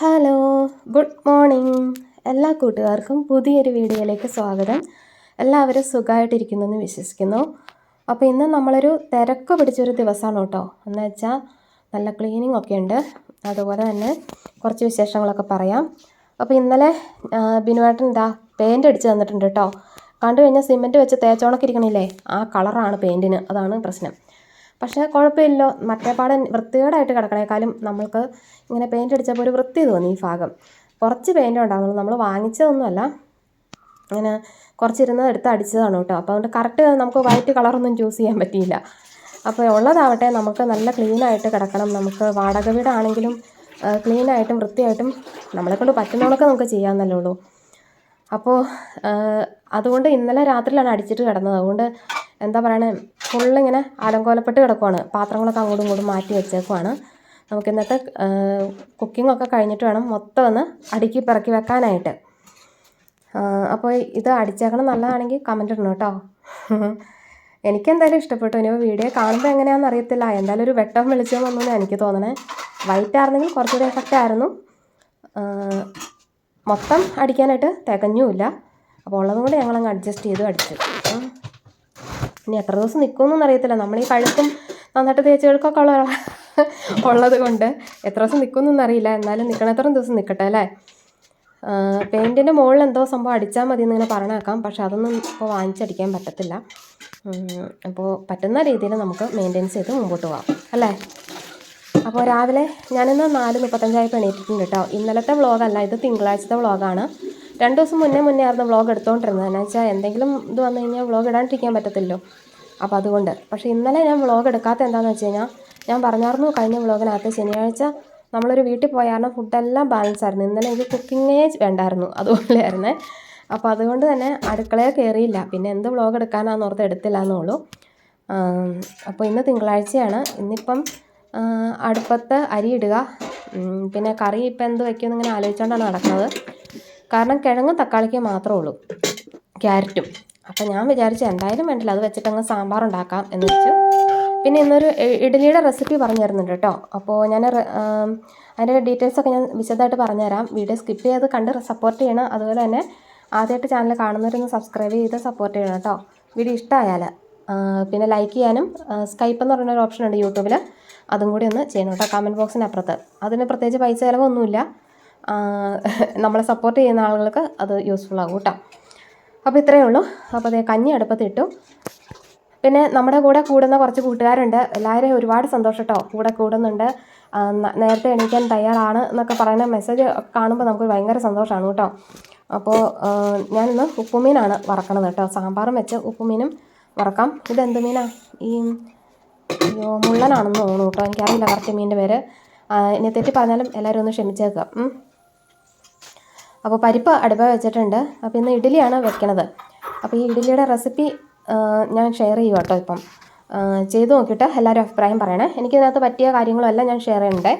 Hello good morning എല്ലാ കൂട്ടുകാർക്കും പുതിയൊരു വീഡിയോയിലേക്ക് സ്വാഗതം. എല്ലാവരും സുഖമായിട്ടിരിക്കുന്നു എന്ന് വിശ്വസിക്കുന്നു. അപ്പോൾ ഇന്ന് നമ്മളൊരു തിരക്ക് പിടിച്ചൊരു ദിവസമാണ് കേട്ടോ. എന്ന് വെച്ചാൽ നല്ല ക്ലീനിങ് ഒക്കെ ഉണ്ട്. അതുപോലെ തന്നെ കുറച്ച് വിശേഷങ്ങളൊക്കെ പറയാം. അപ്പോൾ ഇന്നലെ ബിനുവേട്ടൻ ഇതാ പെയിന്റ് അടിച്ച് തന്നിട്ടുണ്ട് കേട്ടോ. കണ്ടു കഴിഞ്ഞാൽ സിമെന്റ് വെച്ച് തേച്ചോണക്കിരിക്കണില്ലേ? ആ കളറാണ് പെയിന്റിന് അതാണ് പ്രശ്നം. പക്ഷേ കുഴപ്പമില്ലല്ലോ മറ്റേ പാടം വൃത്തികേടായിട്ട് കിടക്കണേക്കാളും നമ്മൾക്ക് ഇങ്ങനെ പെയിന്റ് അടിച്ചപ്പോൾ ഒരു വൃത്തി തോന്നി ഈ ഭാഗം. കുറച്ച് പെയിന്റ് ഉണ്ടാകുന്നുള്ളൂ നമ്മൾ വാങ്ങിച്ചതൊന്നുമല്ല. ഇങ്ങനെ കുറച്ചിരുന്ന് എടുത്ത് അടിച്ചതാണ് കേട്ടോ. അപ്പോൾ അതുകൊണ്ട് കറക്റ്റ് നമുക്ക് വൈറ്റ് കളറൊന്നും ചൂസ് ചെയ്യാൻ പറ്റിയില്ല. അപ്പോൾ ഉള്ളതാവട്ടെ നമുക്ക് നല്ല ക്ലീനായിട്ട് കിടക്കണം. നമുക്ക് വാടക വീടാണെങ്കിലും ക്ലീനായിട്ടും വൃത്തിയായിട്ടും നമ്മളെ കൊണ്ട് പറ്റുന്നതൊക്കെ നമുക്ക് ചെയ്യാമെന്നല്ലേ ഉള്ളൂ. അപ്പോൾ അതുകൊണ്ട് ഇന്നലെ രാത്രിയിലാണ് അടിച്ചിട്ട് കിടന്നത്. അതുകൊണ്ട് എന്താ പറയണേ? ഫുള്ളിങ്ങനെ അലങ്കോലപ്പെട്ട് കിടക്കുവാണ്. പാത്രങ്ങളൊക്കെ അങ്ങോട്ടും ഇങ്ങോട്ടും മാറ്റി വെച്ചേക്കുവാണ്. നമുക്ക് ഇന്നത്തെ കുക്കിങ്ങൊക്കെ കഴിഞ്ഞിട്ട് വേണം മൊത്തം ഒന്ന് അടുക്കി പിറക്കി വെക്കാനായിട്ട്. അപ്പോൾ ഇത് അടിച്ചേക്കണം നല്ലതാണെങ്കിൽ കമന്റ് ഇടണം കേട്ടോ. എനിക്കെന്തായാലും ഇഷ്ടപ്പെട്ടു. ഇനി വീഡിയോ കാണുമ്പോൾ എങ്ങനെയാണെന്ന് അറിയത്തില്ല. എന്തായാലും ഒരു വെട്ടം വെളിച്ചം വന്നു എനിക്ക് തോന്നണേ. വൈറ്റ് ആയിരുന്നെങ്കിൽ കുറച്ചുകൂടി എഫക്റ്റ് ആയിരുന്നു. മൊത്തം അടിക്കാനായിട്ട് തികഞ്ഞുമില്ല. അപ്പോൾ ഉള്ളതും കൂടെ ഞങ്ങളങ്ങ് അഡ്ജസ്റ്റ് ചെയ്തു അടിച്ചു. ഇനി എത്ര ദിവസം നിൽക്കുമെന്നൊന്നും അറിയത്തില്ല. നമ്മൾ ഈ കഴുത്തും നന്നായിട്ട് തേച്ച് കഴുക്കൊക്കെ ഉള്ള ഉള്ളത് കൊണ്ട് എത്ര ദിവസം നിൽക്കുമെന്നൊന്നും അറിയില്ല. എന്നാലും നിൽക്കണത്രയും ദിവസം നിൽക്കട്ടെ അല്ലേ? പെയിന്റിന്റെ മുകളിൽ എന്തോ സംഭവം അടിച്ചാൽ മതി എന്നിങ്ങനെ പറഞ്ഞേക്കാം. പക്ഷെ അതൊന്നും ഇപ്പോൾ വാങ്ങിച്ചടിക്കാൻ പറ്റത്തില്ല. അപ്പോൾ പറ്റുന്ന രീതിയിൽ നമുക്ക് മെയിന്റെയിൻസ് ചെയ്ത് മുമ്പോട്ട് പോകാം അല്ലേ? അപ്പോൾ രാവിലെ ഞാനിന്ന് നാല് മുപ്പത്തഞ്ചായി എണീറ്റിട്ടുണ്ട് കേട്ടോ. ഇന്നലത്തെ വ്ളോഗല്ല ഇത് തിങ്കളാഴ്ചത്തെ വ്ളോഗാണ് രണ്ട് ദിവസം മുന്നേ മുന്നേ ആയിരുന്നു വ്ളോഗ് എടുത്തുകൊണ്ടിരുന്നത് എന്ന് വെച്ചാൽ എന്തെങ്കിലും ഇത് വന്നു കഴിഞ്ഞാൽ വ്ളോഗ് ഇടാണ്ടിരിക്കാൻ പറ്റത്തില്ലോ അപ്പോൾ അതുകൊണ്ട്. പക്ഷേ ഇന്നലെ ഞാൻ വ്ളോഗ് എടുക്കാത്ത എന്താണെന്ന് വെച്ച് കഴിഞ്ഞാൽ ഞാൻ പറഞ്ഞായിരുന്നു കഴിഞ്ഞ വ്ളോഗിനകത്ത് ശനിയാഴ്ച നമ്മളൊരു വീട്ടിൽ പോയായിരുന്നു ഫുഡെല്ലാം ബാലൻസ് ആയിരുന്നു. ഇന്നലെ എനിക്ക് കുക്കിങ്ങേ വേണ്ടായിരുന്നു അതുപോലെയായിരുന്നേ. അപ്പോൾ അതുകൊണ്ട് തന്നെ അടുക്കളയിൽ കയറിയില്ല. പിന്നെ എന്ത് വ്ളോഗ് എടുക്കാനാണെന്ന് ഓർത്ത് എടുത്തില്ല എന്നുള്ളൂ അപ്പോൾ ഇന്ന് തിങ്കളാഴ്ചയാണ്. ഇന്നിപ്പം അടുപ്പത്ത് അരി ഇടുക. പിന്നെ കറി ഇപ്പം എന്ത് വയ്ക്കുമെന്ന് ഇങ്ങനെ ആലോചിച്ചുകൊണ്ടാണ് നടക്കുന്നത്. കാരണം കിഴങ്ങും തക്കാളിക്ക് മാത്രമേ ഉള്ളൂ. ക്യാരറ്റും. അപ്പം ഞാൻ വിചാരിച്ചു എന്തായാലും വേണ്ടില്ല അത് വെച്ചിട്ട് അങ്ങ് സാമ്പാർ ഉണ്ടാക്കാം എന്ന് വെച്ചു. പിന്നെ ഇന്നൊരു ഇഡ്ഡലിയുടെ റെസിപ്പി പറഞ്ഞു തരുന്നുണ്ട് കേട്ടോ അപ്പോൾ ഞാൻ അതിന്റെ ഡീറ്റെയിൽസ് ഒക്കെ ഞാൻ വിശദമായിട്ട് പറഞ്ഞുതരാം. വീഡിയോ സ്കിപ്പ് ചെയ്ത് കണ്ട് സപ്പോർട്ട് ചെയ്യണം. അതുപോലെ തന്നെ ആദ്യമായിട്ട് ചാനൽ കാണുന്നവരൊന്ന് സബ്സ്ക്രൈബ് ചെയ്ത് സപ്പോർട്ട് ചെയ്യണം കേട്ടോ. വീഡിയോ ഇഷ്ടമായാൽ പിന്നെ ലൈക്ക് ചെയ്യാനും സ്കൈപ്പ് എന്ന് പറയുന്ന ഒരു ഓപ്ഷൻ ഉണ്ട് യൂട്യൂബിൽ അതും കൂടി ഒന്ന് ചെയ്യണം കേട്ടോ കമന്റ് ബോക്സിന് അപ്പുറത്ത് അതിന് പ്രത്യേകിച്ച് പൈസ ചിലവൊന്നുമില്ല. നമ്മളെ സപ്പോർട്ട് ചെയ്യുന്ന ആളുകൾക്ക് അത് യൂസ്ഫുൾ ആകും കേട്ടോ. അപ്പോൾ ഇത്രയേ ഉള്ളൂ. അപ്പോൾ അതേ കഞ്ഞി അടുപ്പത്തിട്ടു പിന്നെ നമ്മുടെ കൂടെ കൂടുന്ന കുറച്ച് കൂട്ടുകാരുണ്ട്. എല്ലാവരെയും ഒരുപാട് സന്തോഷം കേട്ടോ. കൂടെ കൂടുന്നുണ്ട്. നേരത്തെ എണീക്കാൻ തയ്യാറാണ് എന്നൊക്കെ പറയുന്ന മെസ്സേജ് കാണുമ്പോൾ നമുക്ക് ഭയങ്കര സന്തോഷമാണ് കേട്ടോ. അപ്പോൾ ഞാനിന്ന് ഉപ്പുമീനാണ് വറക്കണത് കേട്ടോ. സാമ്പാറും വെച്ച് ഉപ്പുമീനും വറക്കാം. ഇതെന്ത് മീനാ? ഈ മുള്ളനാണെന്ന് തോന്നുന്നു കേട്ടോ. എനിക്കറിയില്ല കറക്റ്റ് മീനിന്റെ പേര്. ഇനി തെറ്റി പറഞ്ഞാലും എല്ലാവരും ഒന്ന് ക്ഷമിച്ചേക്കുക. ഉം. അപ്പോൾ പരിപ്പ് അടുപ്പ വെച്ചിട്ടുണ്ട്. അപ്പോൾ ഇന്ന് ഇഡ്ഡലിയാണ് വെക്കണത്. അപ്പോൾ ഈ ഇഡ്ഡലിയുടെ റെസിപ്പി ഞാൻ ഷെയർ ചെയ്യും കേട്ടോ ഇപ്പം. ചെയ്ത് നോക്കിയിട്ട് എല്ലാവരും അഭിപ്രായം പറയണേ. എനിക്കിതിനകത്ത് പറ്റിയ കാര്യങ്ങളെല്ലാം ഞാൻ ഷെയർ ചെയ്യണ്ടേ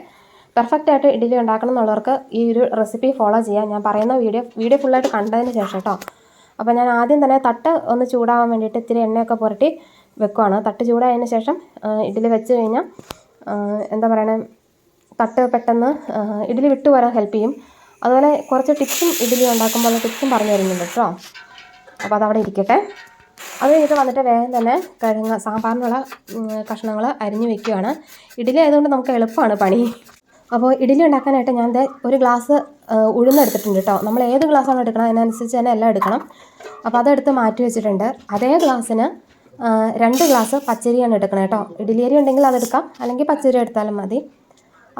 പെർഫെക്റ്റ് ആയിട്ട് ഇഡ്ഡലി ഉണ്ടാക്കണം എന്നുള്ളവർക്ക് ഈ ഒരു റെസിപ്പി ഫോളോ ചെയ്യാം. ഞാൻ പറയുന്ന വീഡിയോ വീഡിയോ ഫുള്ളായിട്ട് കണ്ടതിന് ശേഷം കേട്ടോ. അപ്പോൾ ഞാൻ ആദ്യം തന്നെ തട്ട് ഒന്ന് ചൂടാവാൻ വേണ്ടിയിട്ട് ഇത്തിരി എണ്ണയൊക്കെ പുരട്ടി വെക്കുവാണ്. തട്ട് ചൂടായതിന് ശേഷം ഇഡ്ഡലി വെച്ച് കഴിഞ്ഞാൽ എന്താ പറയണേ തട്ട് പെട്ടെന്ന് ഇഡ്ഡലി വിട്ടു വരാൻ ഹെൽപ്പ് ചെയ്യും. അതുപോലെ കുറച്ച് ടിപ്സും ഇഡ്ഡലി ഉണ്ടാക്കുമ്പോൾ ടിപ്സും പറഞ്ഞു തരുന്നുണ്ട് കേട്ടോ. അപ്പോൾ അതവിടെ ഇരിക്കട്ടെ. അത് കഴിഞ്ഞിട്ട് വന്നിട്ട് വേഗം തന്നെ കിഴങ്ങ് സാമ്പാറിനുള്ള കഷ്ണങ്ങൾ അരിഞ്ഞു വെക്കുകയാണ്. ഇഡ്ഡലി ആയതുകൊണ്ട് നമുക്ക് എളുപ്പമാണ് പണി. അപ്പോൾ ഇഡ്ഡലി ഉണ്ടാക്കാനായിട്ട് ഞാൻ ഒരു ഗ്ലാസ് ഉഴുന്നെടുത്തിട്ടുണ്ട് കേട്ടോ. നമ്മൾ ഏത് ഗ്ലാസ്സാണ് എടുക്കണം അതിനനുസരിച്ച് തന്നെ എല്ലാം എടുക്കണം. അപ്പോൾ അതെടുത്ത് മാറ്റി വെച്ചിട്ടുണ്ട്. അതേ ഗ്ലാസ്സിന് രണ്ട് ഗ്ലാസ് പച്ചരിയാണ് എടുക്കണം കേട്ടോ. ഇഡ്ഡലി അരി ഉണ്ടെങ്കിൽ അതെടുക്കാം അല്ലെങ്കിൽ പച്ചരി എടുത്താലും മതി.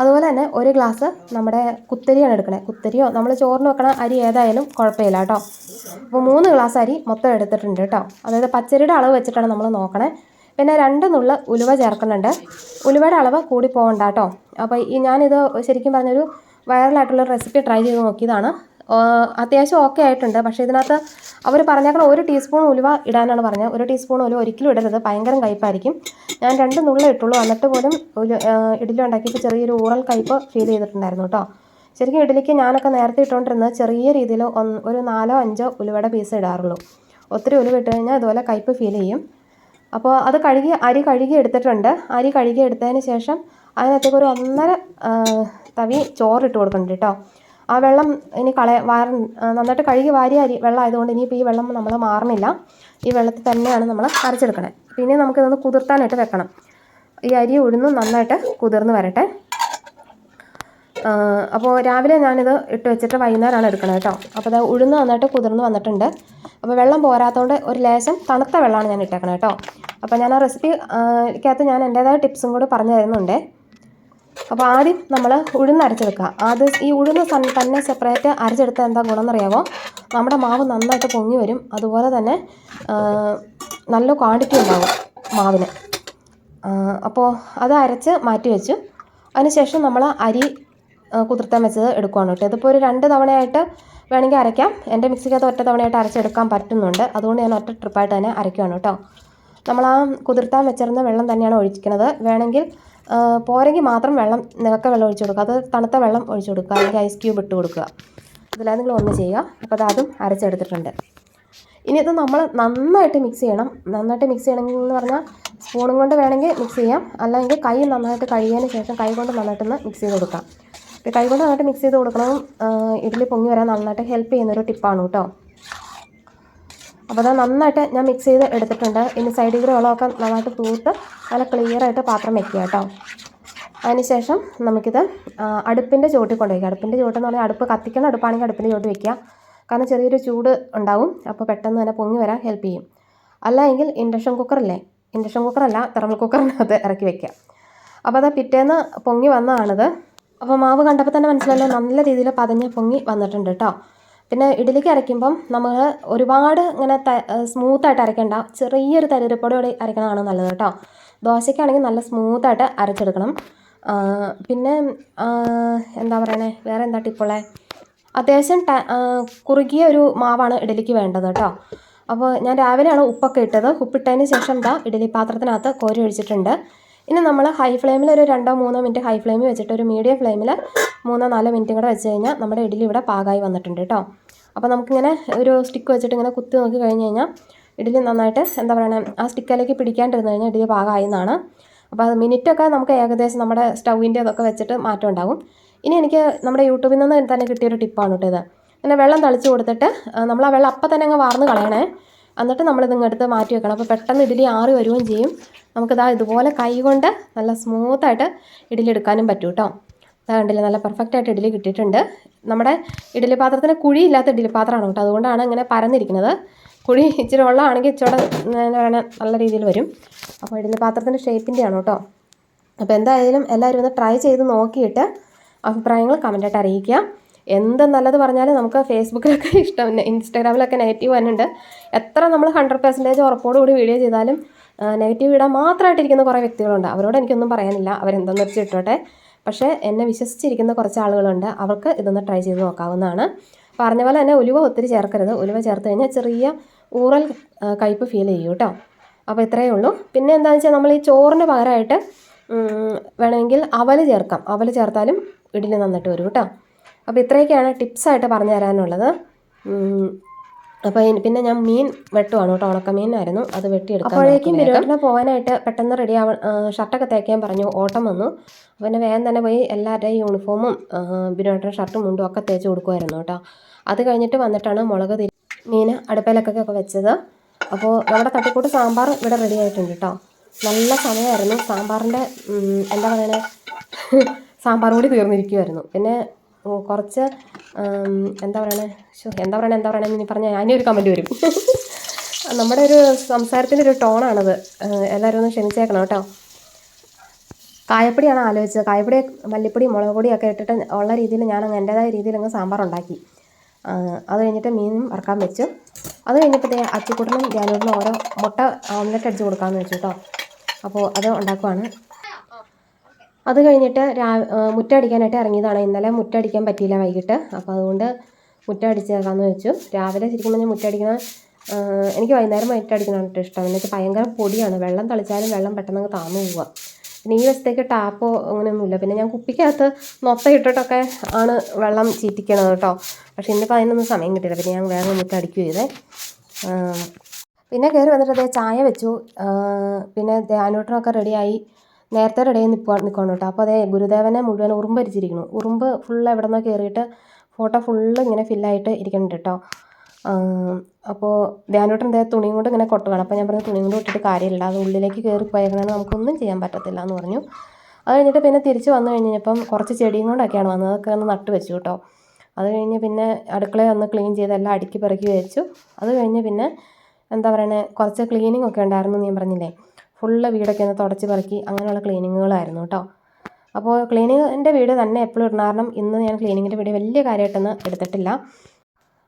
അതുപോലെ തന്നെ ഒരു ഗ്ലാസ് നമ്മുടെ കുത്തരിയാണ് എടുക്കണേ. കുത്തരിയോ നമ്മൾ ചോറിന് വെക്കണ അരി ഏതായാലും കുഴപ്പമില്ല കേട്ടോ. അപ്പോൾ മൂന്ന് ഗ്ലാസ് അരി മൊത്തം എടുത്തിട്ടുണ്ട് കേട്ടോ. അതായത് പച്ചരിയുടെ അളവ് വെച്ചിട്ടാണ് നമ്മൾ നോക്കണേ. പിന്നെ രണ്ട് നുള്ള ഉലുവ ചേർക്കുന്നുണ്ട്. ഉലുവയുടെ അളവ് കൂടി പോകണ്ട കേട്ടോ. അപ്പോൾ ഈ ഞാനിത് ശരിക്കും പറഞ്ഞൊരു വൈറലായിട്ടുള്ള റെസിപ്പി ട്രൈ ചെയ്ത് നോക്കിയതാണ്. അത്യാവശ്യം ഓക്കെ ആയിട്ടുണ്ട്. പക്ഷേ ഇതിനകത്ത് അവർ പറഞ്ഞേക്കണം ഒരു ടീസ്പൂൺ ഉലുവ ഇടാനാണ് പറഞ്ഞത്. ഒരു ടീസ്പൂൺ ഉലുവ ഒരിക്കലും ഇടരുത്. ഭയങ്കര കയ്പ്പായിരിക്കും ഞാൻ രണ്ട് നുള്ള ഇട്ടുള്ളൂ. എന്നിട്ട് പോലും ഇഡ്ഡലി ഉണ്ടാക്കിയപ്പോൾ ചെറിയൊരു ഊറൽ കയ്പ്പ് ഫീൽ ചെയ്തിട്ടുണ്ടായിരുന്നു കേട്ടോ ശരിക്കും ഇഡ്ഡലിക്ക് ഞാനൊക്കെ നേരത്തെ ഇട്ടുകൊണ്ടിരുന്നത് ചെറിയ രീതിയിൽ ഒരു നാലോ അഞ്ചോ ഉലുവയുടെ പീസ് ഇടാറുള്ളൂ. ഒത്തിരി ഉലുവ ഇട്ട് കഴിഞ്ഞാൽ ഇതുപോലെ കയ്പ്പ് ഫീൽ ചെയ്യും. അപ്പോൾ അത് കഴുകി അരി കഴുകി എടുത്തിട്ടുണ്ട്. അരി കഴുകി എടുത്തതിന് ശേഷം അതിനകത്തേക്ക് ഒരു ഒന്നര തവി ചോറിട്ട് കൊടുക്കുന്നുണ്ട് കേട്ടോ ആ വെള്ളം ഇനി കളയ വാര നന്നായിട്ട് കഴുകി വാരിയ അരി വെള്ളം ആയതുകൊണ്ട് ഇനിയിപ്പോൾ ഈ വെള്ളം നമ്മൾ മാറണില്ല. ഈ വെള്ളത്തിൽ തന്നെയാണ് നമ്മൾ അരച്ചെടുക്കണേ. പിന്നെ നമുക്കിതൊന്ന് കുതിർത്താനായിട്ട് വെക്കണം. ഈ അരി ഉഴുന്നും നന്നായിട്ട് കുതിർന്ന് വരട്ടെ. അപ്പോൾ രാവിലെ ഞാനിത് ഇട്ട് വെച്ചിട്ട് വൈകുന്നേരമാണ് എടുക്കണത് കേട്ടോ. അപ്പോൾ അത് ഉഴുന്ന് നന്നായിട്ട് കുതിർന്ന് വന്നിട്ടുണ്ട്. അപ്പോൾ വെള്ളം പോരാത്തതുകൊണ്ട് ഒരു ലേശം തണുത്ത വെള്ളമാണ് ഞാൻ ഇട്ടേക്കണത് കേട്ടോ. അപ്പോൾ ഞാൻ ആ റെസിപ്പിക്കകത്ത് ഞാൻ എന്റേതായ ടിപ്സും കൂടി പറഞ്ഞു തരുന്നുണ്ട്. അപ്പോൾ ആദ്യം നമ്മൾ ഉഴുന്ന് അരച്ചെടുക്കുക. അത് ഈ ഉഴുന്ന് തന്നെ സെപ്പറേറ്റ് അരച്ചെടുത്താൽ എന്താ ഗുണമെന്നറിയാമോ നമ്മുടെ മാവ് നന്നായിട്ട് പൊങ്ങി വരും. അതുപോലെ തന്നെ നല്ല ക്വാണ്ടിറ്റി ഉണ്ടാകും മാവിന്. അപ്പോൾ അത് അരച്ച് മാറ്റി വെച്ചു. അതിനുശേഷം നമ്മൾ അരി കുതിർത്താൻ വെച്ചത് എടുക്കുവാണ് കേട്ടോ. ഇതിപ്പോൾ ഒരു രണ്ട് തവണയായിട്ട് വേണമെങ്കിൽ അരയ്ക്കാം. എന്റെ മിക്സിക്കകത്ത് ഒറ്റ തവണയായിട്ട് അരച്ചെടുക്കാൻ പറ്റുന്നുണ്ട്. അതുകൊണ്ട് ഞാൻ ഒറ്റ ട്രിപ്പായിട്ട് തന്നെ അരയ്ക്കുവാണ് കേട്ടോ. നമ്മൾ ആ കുതിർത്താൻ വെച്ചിരുന്ന വെള്ളം തന്നെയാണ് ഒഴിക്കുന്നത്. വേണമെങ്കിൽ പോരെങ്കിൽ മാത്രം വെള്ളം നിലക്ക വെള്ളം ഒഴിച്ചു കൊടുക്കുക. അത് തണുത്ത വെള്ളം ഒഴിച്ചു കൊടുക്കുക. അല്ലെങ്കിൽ ഐസ് ക്യൂബ് ഇട്ട് കൊടുക്കുക. ഇതിലേതെങ്കിലും ഒന്ന് ചെയ്യുക. അപ്പോൾ അത് അതും അരച്ചെടുത്തിട്ടുണ്ട്. ഇനി ഇത് നമ്മൾ നന്നായിട്ട് മിക്സ് ചെയ്യണം. നന്നായിട്ട് മിക്സ് ചെയ്യണമെങ്കിൽ എന്ന് പറഞ്ഞാൽ സ്പൂണും കൊണ്ട് വേണമെങ്കിൽ മിക്സ് ചെയ്യാം. അല്ലെങ്കിൽ കൈ നന്നായിട്ട് കഴുകിയതിന് ശേഷം കൈ കൊണ്ട് നന്നായിട്ടൊന്ന് മിക്സ് ചെയ്ത് കൊടുക്കാം. കൈ കൊണ്ട് നന്നായിട്ട് മിക്സ് ചെയ്ത് കൊടുക്കണം. ഇഡ്ഡലി പൊങ്ങി വരാൻ നന്നായിട്ട് ഹെൽപ്പ് ചെയ്യുന്നൊരു ടിപ്പാണ് കേട്ടോ. അപ്പോൾ അത് നന്നായിട്ട് ഞാൻ മിക്സ് ചെയ്ത് എടുത്തിട്ടുണ്ട്. ഇനി സൈഡിൽ കൂടെ വെള്ളമൊക്കെ നന്നായിട്ട് തൂത്ത് നല്ല ക്ലിയർ ആയിട്ട് പാത്രം വെക്കുക കേട്ടോ. അതിനുശേഷം നമുക്കിത് അടുപ്പിന്റെ ചുവട്ടിൽ കൊണ്ടുവയ്ക്കുക അടുപ്പിന്റെ ചുവട്ടെന്ന് പറഞ്ഞാൽ അടുപ്പ് കത്തിക്കുന്ന അടുപ്പാണെങ്കിൽ അടുപ്പിന്റെ ചുവട്ട് വെക്കുക. കാരണം ചെറിയൊരു ചൂട് ഉണ്ടാവും. അപ്പോൾ പെട്ടെന്ന് തന്നെ പൊങ്ങി വരാൻ ഹെൽപ്പ് ചെയ്യും. അല്ല എങ്കിൽ ഇൻഡക്ഷൻ കുക്കറല്ലേ ഇൻഡക്ഷൻ കുക്കറല്ല തെർമൽ കുക്കറിനകത്ത് ഇറക്കി വെക്കുക. അപ്പോൾ അത് പിറ്റേന്ന് പൊങ്ങി വന്നതാണിത്. അപ്പോൾ മാവ് കണ്ടപ്പോൾ തന്നെ മനസ്സിലല്ലോ നല്ല രീതിയിൽ പതഞ്ഞ് പൊങ്ങി വന്നിട്ടുണ്ട് കേട്ടോ. പിന്നെ ഇഡ്ഡലിക്ക് അരയ്ക്കുമ്പം നമ്മൾ ഒരുപാട് ഇങ്ങനെ സ്മൂത്തായിട്ട് അരയ്ക്കണ്ട. ചെറിയൊരു തരിരപ്പൊടിയോടെ അരയ്ക്കണതാണ് നല്ലത് കേട്ടോ. ദോശയ്ക്കാണെങ്കിൽ നല്ല സ്മൂത്തായിട്ട് അരച്ചെടുക്കണം. പിന്നെ എന്താ പറയണേ? വേറെ എന്താ ടിപ്പുള്ളേ? അത്യാവശ്യം ട കുറുകിയ ഒരു മാവാണ് ഇഡലിക്ക് വേണ്ടത് കേട്ടോ. അപ്പോൾ ഞാൻ രാവിലെയാണ് ഉപ്പൊക്കെ ഇട്ടത്. ഉപ്പിട്ടതിന് ശേഷം ദാ ഇഡലി പാത്രത്തിനകത്ത് കോരി ഒഴിച്ചിട്ടുണ്ട്. ഇനി നമ്മൾ ഹൈ ഫ്ലെയിമിൽ ഒരു രണ്ടോ മൂന്നോ മിനിറ്റ് ഹൈ ഫ്ലെയിമിൽ വെച്ചിട്ട് ഒരു മീഡിയം ഫ്ലെയിമിൽ മൂന്നോ നാലോ മിനിറ്റും കൂടെ വെച്ച് കഴിഞ്ഞാൽ നമ്മുടെ ഇഡലി ഇവിടെ പാകമായി വന്നിട്ടുണ്ട് കേട്ടോ. അപ്പോൾ നമുക്കിങ്ങനെ ഒരു സ്റ്റിക്ക് വെച്ചിട്ട് ഇങ്ങനെ കുത്തി നോക്കി കഴിഞ്ഞ് കഴിഞ്ഞാൽ ഇഡലി നന്നായിട്ട് എന്താ പറയുക ആ സ്റ്റിക്കിലേക്ക് പിടിക്കാണ്ടിരുന്ന് കഴിഞ്ഞാൽ ഇഡലി പാകമായി എന്നാണ് അപ്പോൾ അത് മിനിറ്റൊക്കെ നമുക്ക് ഏകദേശം നമ്മുടെ സ്റ്റൗവിന്റെ അതൊക്കെ വെച്ചിട്ട് മാറ്റം ഉണ്ടാകും. ഇനി എനിക്ക് നമ്മുടെ യൂട്യൂബിൽ നിന്ന് തന്നെ കിട്ടിയൊരു ടിപ്പാണ് കേട്ടോ ഇത്. ഇങ്ങനെ വെള്ളം തളിച്ച് കൊടുത്തിട്ട് നമ്മൾ ആ വെള്ളം അപ്പം തന്നെ അങ്ങ് വാർന്ന് കളയണേ. എന്നിട്ട് നമ്മളിത് ഇങ്ങെടുത്ത് മാറ്റി വെക്കണം. അപ്പോൾ പെട്ടെന്ന് ഇഡലി ആറി വരികയും ചെയ്യും. നമുക്കിതാ ഇതുപോലെ കൈ കൊണ്ട് നല്ല സ്മൂത്തായിട്ട് ഇഡലി എടുക്കാനും പറ്റും കേട്ടോ കണ്ടില്ലേ? നല്ല പെർഫെക്റ്റ് ആയിട്ട് ഇഡ്ഡലി കിട്ടിയിട്ടുണ്ട്. നമ്മുടെ ഇഡ്ഡലി പാത്രത്തിന് കുഴി ഇല്ലാത്ത ഇഡ്ഡലി പാത്രമാണ് കേട്ടോ. അതുകൊണ്ടാണ് അങ്ങനെ പരന്നിരിക്കുന്നത്. കുഴി ഇച്ചിരി വെള്ളമാണെങ്കിൽ ഇച്ചിരി നല്ല രീതിയിൽ വരും. അപ്പോൾ ഇഡ്ഡലി പാത്രത്തിന്റെ ഷേപ്പിന്റെയാണ് കേട്ടോ. അപ്പോൾ എന്തായാലും എല്ലാവരും ഒന്ന് ട്രൈ ചെയ്ത് നോക്കിയിട്ട് അഭിപ്രായങ്ങൾ കമന്റായിട്ട് അറിയിക്കുക. എന്ത് നല്ലത് പറഞ്ഞാലും നമുക്ക് ഫേസ്ബുക്കിലൊക്കെ ഇഷ്ടം ഇൻസ്റ്റാഗ്രാമിലൊക്കെ നെഗറ്റീവ് വരുന്നുണ്ട് എത്ര നമ്മൾ ഹൺഡ്രഡ് പെർസെന്റേജ് ഉറപ്പോടുകൂടി വീഡിയോ ചെയ്താലും നെഗറ്റീവ് ഇടാൻ മാത്രമായിട്ടിരിക്കുന്ന കുറേ വ്യക്തികളുണ്ട്. അവരോട് എനിക്കൊന്നും പറയാനില്ല. അവരെന്തെന്ന് വെച്ച് ഇട്ടോട്ടെ പക്ഷേ എന്നെ വിശ്വസിച്ചിരിക്കുന്ന കുറച്ച് ആളുകളുണ്ട് അവർക്ക് ഇതൊന്ന് ട്രൈ ചെയ്ത് നോക്കാവുന്നതാണ്. പറഞ്ഞ പോലെ തന്നെ ഉലുവ ഒത്തിരി ചേർക്കരുത്. ഉലുവ ചേർത്ത് കഴിഞ്ഞാൽ ചെറിയ ഊറൽ കയ്പ്പ് ഫീൽ ചെയ്യും കേട്ടോ അപ്പോൾ ഇത്രയേ ഉള്ളൂ. പിന്നെ എന്താണെന്ന് വെച്ചാൽ നമ്മൾ ഈ ചോറിന് പകരമായിട്ട് വേണമെങ്കിൽ അവൽ ചേർക്കാം. അവൽ ചേർത്താലും ഇഡ്ഡലി നന്നിട്ട് വരും കേട്ടോ അപ്പോൾ ഇത്രയൊക്കെയാണ് ടിപ്സായിട്ട് പറഞ്ഞു തരാനുള്ളത്. അപ്പോൾ പിന്നെ ഞാൻ മീൻ വെട്ടുവാണ് കേട്ടോ ഉണക്കമീനായിരുന്നു അത് വെട്ടിയെടുക്കാം അപ്പോഴേക്കും ബിരോട്ടിനെ പോകാനായിട്ട് പെട്ടെന്ന് റെഡി ആവ ഷർട്ടൊക്കെ തേക്കാൻ പറഞ്ഞു ഓട്ടം വന്നു. അപ്പോൾ പിന്നെ വേഗം തന്നെ പോയി എല്ലാവരുടെയും യൂണിഫോമും ബിരോട്ടിന്റെ ഷർട്ടും മുണ്ടും ഒക്കെ തേച്ച് കൊടുക്കുമായിരുന്നു കേട്ടോ. അത് കഴിഞ്ഞിട്ട് വന്നിട്ടാണ് മുളക് തിരി മീൻ അടുപ്പിലൊക്കെ ഒക്കെ വെച്ചത്. അപ്പോൾ നമ്മുടെ തട്ടിക്കൂട്ട് സാമ്പാർ ഇവിടെ റെഡി ആയിട്ടുണ്ട് കേട്ടോ. നല്ല സമയമായിരുന്നു. സാമ്പാറിന്റെ എന്താ പറയുക സാമ്പാർ കൂടി തീർന്നിരിക്കുമായിരുന്നു പിന്നെ കുറച്ച് എന്താ പറയണേ? ശോ, എന്താ പറയണേ എന്താ പറയണേ എന്ന് പറഞ്ഞാൽ ഒരു കമന്റ് വരും. നമ്മുടെ ഒരു സംസാരത്തിന്റെ ഒരു ടോണാണത് എല്ലാവരും ഒന്ന് ക്ഷമിച്ചേക്കണം കേട്ടോ. കായപ്പൊടിയാണ് ആലോചിച്ചത്. കായപ്പൊടി മല്ലിപ്പൊടി മുളക് പൊടിയൊക്കെ ഇട്ടിട്ട് ഉള്ള രീതിയിൽ ഞാൻ അങ്ങ് എന്റേതായ രീതിയിൽ അങ്ങ് സാമ്പാർ ഉണ്ടാക്കി അത് കഴിഞ്ഞിട്ട് മീനും വറക്കാൻ വെച്ചു. അത് കഴിഞ്ഞപ്പോഴത്തേ അച്ചിക്കുട്ടനും ജാനൂട്ടിനും ഓരോ മുട്ട ഓംലെറ്റ് അടിച്ച് കൊടുക്കാമെന്ന് വെച്ചു കേട്ടോ. അപ്പോൾ അത് ഉണ്ടാക്കുവാണ്. അത് കഴിഞ്ഞിട്ട് രാ മുറ്റടിക്കാനായിട്ട് ഇറങ്ങിയതാണ്. ഇന്നലെ മുറ്റടിക്കാൻ പറ്റിയില്ല വൈകിട്ട്. അപ്പോൾ അതുകൊണ്ട് മുറ്റടിച്ചേക്കാമെന്ന് വെച്ചു. രാവിലെ ശരിക്കും പറഞ്ഞാൽ മുറ്റടിക്കുന്ന എനിക്ക് വൈകുന്നേരം മുറ്റടിക്കണതാണ് കേട്ടോ ഇഷ്ടം. എന്ന് വെച്ചാൽ ഭയങ്കര പൊടിയാണ്. വെള്ളം തളിച്ചാലും വെള്ളം പെട്ടെന്ന് അങ്ങ് താന്നു പോവുക പിന്നെ ഈ വശത്തേക്ക് ടാപ്പോ അങ്ങനെയൊന്നുമില്ല. പിന്നെ ഞാൻ കുപ്പിക്കകത്ത് നൊത്ത ഇട്ടിട്ടൊക്കെ ആണ് വെള്ളം ചീറ്റിക്കണത് കേട്ടോ. പക്ഷേ ഇന്നിപ്പോൾ അതിനൊന്നും സമയം കിട്ടിയില്ല. പിന്നെ ഞാൻ വേറെ മുറ്റം അടിക്കുക ചെയ്തേ. പിന്നെ കയറി വന്നിട്ട് അതേ ചായ വെച്ചു. പിന്നെ ധ്യാനോട്ടനൊക്കെ റെഡിയായി. നേരത്തെ ഇടയിൽ നിൽക്കുക നിൽക്കണം കേട്ടോ. അപ്പോൾ അതേ ഗുരുദേവനെ മുഴുവൻ ഉറുമ്പരിച്ചിരിക്കുന്നു ഉറുമ്പ് ഫുള്ള് എവിടെ നിന്നോ കയറിയിട്ട് ഫോട്ടോ ഫുള്ള് ഇങ്ങനെ ഫില്ലായിട്ട് ഇരിക്കുന്നുണ്ട് കേട്ടോ. അപ്പോൾ ധ്യാനോട്ടൻ ദേ തുണിയും കൊണ്ട് ഇങ്ങനെ കൊട്ടുകയാണ് അപ്പോൾ ഞാൻ പറഞ്ഞു തുണിയും കൊണ്ട് ഇട്ടിട്ട് കാര്യമില്ല. അത് ഉള്ളിലേക്ക് കയറി പോയേക്കണമെന്ന് നമുക്കൊന്നും ചെയ്യാൻ പറ്റത്തില്ല എന്ന് പറഞ്ഞു. അത് കഴിഞ്ഞിട്ട് പിന്നെ തിരിച്ച് വന്നു കഴിഞ്ഞപ്പം കുറച്ച് ചെടിയും കൊണ്ടൊക്കെയാണ് വന്നത്. അതൊക്കെ ഒന്ന് നട്ട് വെച്ചു കേട്ടോ. അത് കഴിഞ്ഞ് പിന്നെ അടുക്കള ഒന്ന് ക്ലീൻ ചെയ്ത് എല്ലാം അടുക്കി പെറുക്കി വെച്ചു. അത് കഴിഞ്ഞ് പിന്നെ എന്താ പറയണേ കുറച്ച് ക്ലീനിങ് ഒക്കെ ഉണ്ടായിരുന്നു ഞാൻ പറഞ്ഞില്ലേ. ഫുള്ള് വീടൊക്കെ ഒന്ന് തുടച്ച് പെറുക്കി അങ്ങനെയുള്ള ക്ലീനിങ്ങുകളായിരുന്നു കേട്ടോ. അപ്പോൾ ക്ലീനിങ്ങിന്റെ വീട് തന്നെ എപ്പോഴും ഇടണം. കാരണം ഇന്ന് ഞാൻ ക്ലീനിങ്ങിന്റെ വീട് വലിയ കാര്യമായിട്ടൊന്നും എടുത്തിട്ടില്ല.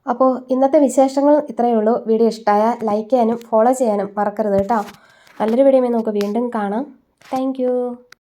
അപ്പോൾ ഇന്നത്തെ വിശേഷങ്ങൾ ഇത്രയേ ഉള്ളൂ. വീഡിയോ ഇഷ്ടമായ ലൈക്ക് ചെയ്യാനും ഫോളോ ചെയ്യാനും മറക്കരുത് കേട്ടോ. നല്ലൊരു വീഡിയോ നമുക്ക് വീണ്ടും കാണാം. താങ്ക്